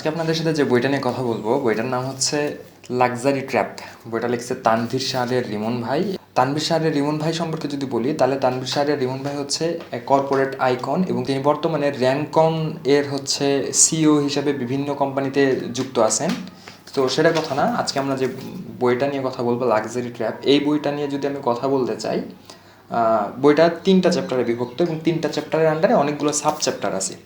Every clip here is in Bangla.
আজকে আপনাদের সাথে যে বইটা নিয়ে কথা বলব, বইটার নাম হচ্ছে লাক্সারি ট্র্যাপ বইটা লিখছে তানভীর শাহের রিমন ভাই। তানভীর শাহের রিমন ভাই সম্পর্কে যদি বলি, তাহলে তানভীর শাহের রিমন ভাই হচ্ছে কর্পোরেট আইকন এবং তিনি বর্তমানে র্যাঙ্কন এর হচ্ছে সিইও হিসেবে বিভিন্ন কোম্পানিতে যুক্ত আছেন। তো সেটা কথা না, আজকে আমরা যে বইটা নিয়ে কথা বলব লাক্সারি ট্র্যাপ এই বইটা নিয়ে যদি আমি কথা বলতে চাই বইটা তিনটা চ্যাপ্টারে বিভক্ত এবং তিনটা চ্যাপ্টারের আন্ডারে অনেকগুলো সাব চ্যাপ্টার আছে।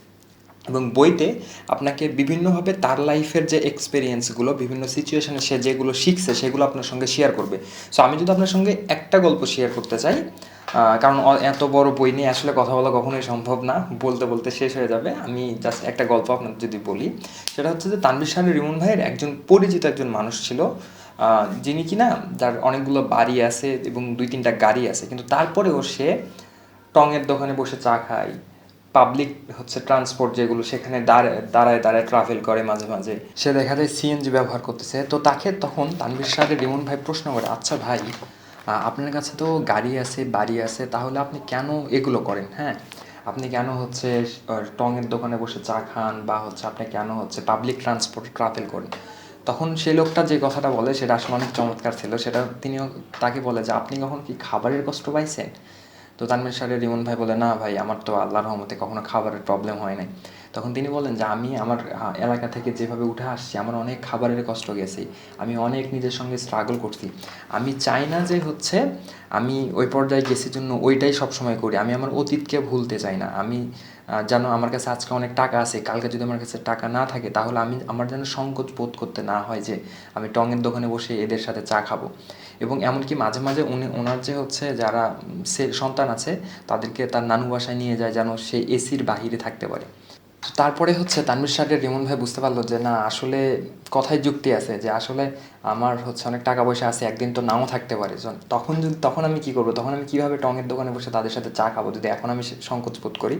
এবং বইতে আপনাকে বিভিন্নভাবে তার লাইফের যে এক্সপিরিয়েন্সগুলো বিভিন্ন সিচুয়েশানে সে যেগুলো শিখছে, সেগুলো আপনার সঙ্গে শেয়ার করবে। সো আমি যদি আপনার সঙ্গে একটা গল্প শেয়ার করতে চাই কারণ এত বড় বই নিয়ে আসলে কথা বলা কখনোই সম্ভব না। বলতে বলতে শেষ হয়ে যাবে। আমি জাস্ট একটা গল্প আপনার যদি বলি, সেটা হচ্ছে যে তানবির শাহের রিমন ভাইয়ের একজন পরিচিত একজন মানুষ ছিল যিনি কিনা যার অনেকগুলো বাড়ি আছে এবং দুই তিনটা গাড়ি আছে, কিন্তু তারপরেও সে টঙের দোকানে বসে চা খায় পাবলিক হচ্ছে ট্রান্সপোর্ট যেগুলো সেখানে দাঁড়ায় দাঁড়ায় দাঁড়ায় ট্রাভেল করে মাঝে মাঝে। সে দেখা যায় সিএনজি ব্যবহার করতেছে। তো তাকে তখন তানভীর সাহেবের রিমন ভাই প্রশ্ন করে আচ্ছা ভাই আপনার কাছে তো গাড়ি আছে, বাড়ি আছে, তাহলে আপনি কেন এগুলো করেন? হ্যাঁ আপনি কেন হচ্ছে টঙের দোকানে বসে চা খান বা হচ্ছে আপনি কেন হচ্ছে পাবলিক ট্রান্সপোর্ট ট্রাভেল করেন? তখন সে লোকটা যে কথাটা বলে সেটা আসলে অনেক চমৎকার ছিল। সেটা তিনিও তাকে বলে যে, আপনি কখন কি খাবারের কষ্ট পাইছেন? তো তানভীর সাহের রিমন ভাই বলে, না ভাই, আমার তো আল্লাহর রহমতে কখনো খাবারের প্রবলেম হয় নাই। তখন তিনি বলেন যে, আমি আমার এলাকা থেকে যেভাবে উঠে আসছি, আমার অনেক খাবারের কষ্ট গেছে। আমি অনেক নিজের সঙ্গে স্ট্রাগল করছি। আমি চাই না যে হচ্ছে আমি ওই পর্যায়ে গেছি জন্য ওইটাই সবসময় করি। আমি আমার অতীতকে ভুলতে চাই না। আমি যেন আমার কাছে আজকে অনেক টাকা আছে, কালকে যদি আমার কাছে টাকা না থাকে, তাহলে আমি, আমার যেন সংকোচ বোধ করতে না হয় যে, আমি টঙের দোকানে বসে এদের সাথে চা খাব। এবং এমনকি মাঝে মাঝে উনি, ওনার যে হচ্ছে যারা, সে সন্তান আছে, তাদেরকে তার নানু বাসায় নিয়ে যায় যেন সে এসির বাহিরে থাকতে পারে। তারপরে হচ্ছে তানভীর সাহের রিমন ভাই বুঝতে পারল যে, না, আসলে কথায় যুক্তি আছে যে, আসলে আমার হচ্ছে অনেক টাকা পয়সা আছে, একদিন তো নাও থাকতে পারে। তখন যদি, তখন আমি কি করব? তখন আমি কীভাবে টঙের দোকানে বসে তাদের সাথে চা খাব যদি এখন আমি সংকোচ বোধ করি?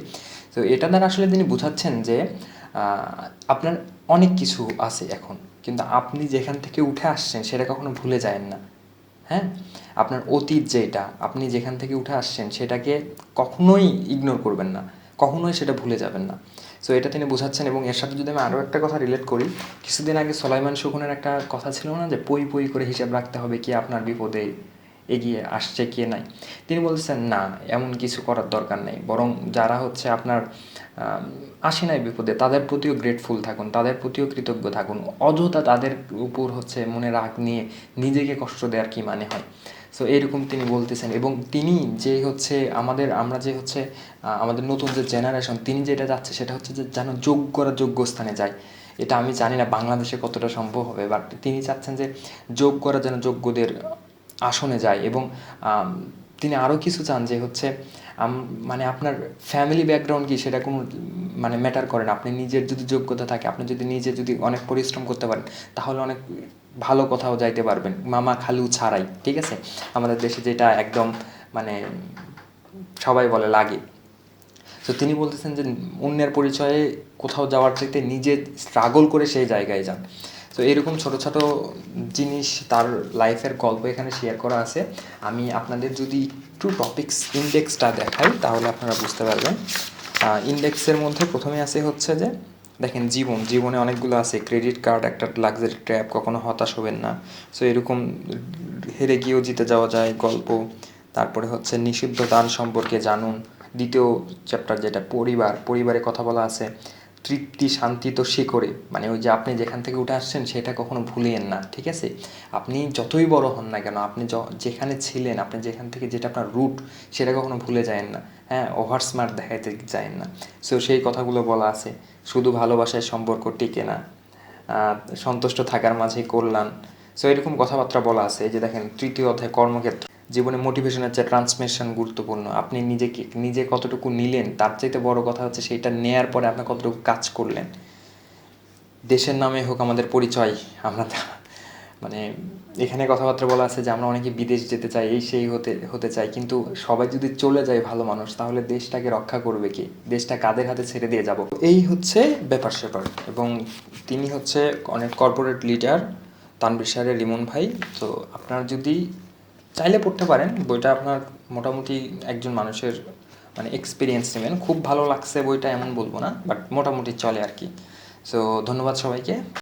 তো এটা দ্বারা আসলে তিনি বুঝাচ্ছেন যে আপনার অনেক কিছু আছে এখন, কিন্তু আপনি যেখান থেকে উঠে আসছেন সেটা কখনো ভুলে যায়েন না। হ্যাঁ? আপনার অতীত যেটা, আপনি যেখান থেকে উঠে আসছেন সেটাকে কখনোই ইগনোর করবেন না। কখনোই সেটা ভুলে যাবেন না। সো এটা তিনি বোঝাচ্ছেন এবং এর সাথে যদি আমি আরও একটা কথা রিলেট করি, কিছুদিন আগে সলাইমান শকুনের একটা কথা ছিল না যে পই পই করে হিসাব রাখতে হবে কি আপনার বিপদে এগিয়ে আসছে কে নাই। তিনি বলছেন না, এমন কিছু করার দরকার নেই। বরং যারা হচ্ছে আপনার আসে নাই বিপদে, তাদের প্রতিও গ্রেটফুল থাকুন, তাদের প্রতিও কৃতজ্ঞ থাকুন। অযথা তাদের উপর হচ্ছে মনে রাগ নিয়ে নিজেকে কষ্ট দেওয়ার কি মানে হয়। সো এরকম তিনি বলতেছেন। এবং তিনি যে হচ্ছে আমাদের, আমরা যে হচ্ছে আমাদের নতুন যে জেনারেশন তিনি যেটা যাচ্ছে সেটা হচ্ছে যে যেন যোগ্যরা যোগ্য স্থানে যায়। এটা আমি জানি না বাংলাদেশে কতটা সম্ভব হবে বাট তিনি চাচ্ছেন যে যোগ্যরা যেন যোগ্যদের আসনে যায় এবং তিনি আরও কিছু চান যে হচ্ছে মানে আপনার ফ্যামিলি ব্যাকগ্রাউন্ড কি সেটা কোনো মানে ম্যাটার করে না। আপনি নিজের যদি যোগ্যতা থাকে, আপনি যদি নিজে যদি অনেক পরিশ্রম করতে পারেন, তাহলে অনেক ভালো কোথাও যাইতে পারবেন। মামা খালু ছাড়াই, ঠিক আছে? আমাদের দেশে যেটা একদম মানে সবাই বলে লাগে। তো তিনি বলতেছেন যে অন্যের পরিচয়ে কোথাও যাওয়ার চাইতে নিজে স্ট্রাগল করে সেই জায়গায় যান। তো এরকম ছোট ছোট জিনিস তার লাইফের গল্প এখানে শেয়ার করা আছে। আমি আপনাদের যদি একটু টপিক্স ইন্ডেক্সটা দেখাই, তাহলে আপনারা বুঝতে পারবেন। ইন্ডেক্সের মধ্যে প্রথমে আছে হচ্ছে যে, দেখেন জীবন, জীবনে অনেকগুলো আছে। ক্রেডিট কার্ড একটা লাক্সারি ট্র্যাপ কখনো হতাশ হবেন না। সো এরকম হেরে গিয়েও জিতে যাওয়া যায় গল্প। তারপরে হচ্ছে নিষিদ্ধ দান সম্পর্কে জানুন। দ্বিতীয় চ্যাপ্টার যেটা, পরিবার, পরিবারে কথা বলা আছে। তৃপ্তি, শান্তি তো শিকড়ে মানে ওই যে আপনি যেখান থেকে উঠে আসছেন, সেটা কখনো ভুলিয়েন না, ঠিক আছে? আপনি যতই বড় হন না কেন, আপনি যেখানে ছিলেন, আপনি যেখান থেকে যেটা আপনার রুট সেটা কখনো ভুলে যায়েন না। হ্যাঁ ওভার স্মার্ট দেখাইতে যায়েন না। সো সেই কথাগুলো বলা আছে। শুধু ভালোবাসায় সম্পর্ক টিকে না। সন্তুষ্ট থাকার মাঝে কল্যাণ। সো এরকম কথাবার্তা বলা আছে যে দেখেন, তৃতীয় অধ্যায় কর্মক্ষেত্র। জীবনে মোটিভেশন হচ্ছে ট্রান্সমিশন গুরুত্বপূর্ণ। আপনি নিজেকে, নিজে কতটুকু নিলেন, তার চাইতে বড় কথা হচ্ছে সেইটা নেয়ার পরে আপনি কতটুকু কাজ করলেন। দেশের নামে হোক আমাদের পরিচয়, আমরা মানে এখানে কথাবার্তা বলা আছে যে আমরা অনেকে বিদেশ যেতে চাই, এই সেই হতে হতে চাই। কিন্তু সবাই যদি চলে যায় ভালো মানুষ, তাহলে দেশটাকে রক্ষা করবে কি? দেশটা কাদের হাতে ছেড়ে দিয়ে যাব? এই হচ্ছে ব্যাপার স্যাপার। এবং তিনি হচ্ছে অনেক কর্পোরেট লিডার তানবির সাহের লিমন ভাই। তো আপনারা যদি চাইলে পড়তে পারেন, বইটা আপনার মোটামুটি একজন মানুষের মানে এক্সপিরিয়েন্স নেবেন। খুব ভালো লাগছে বইটা, এমন বলব না বাট মোটামুটি চলে আর কি। সো ধন্যবাদ সবাইকে।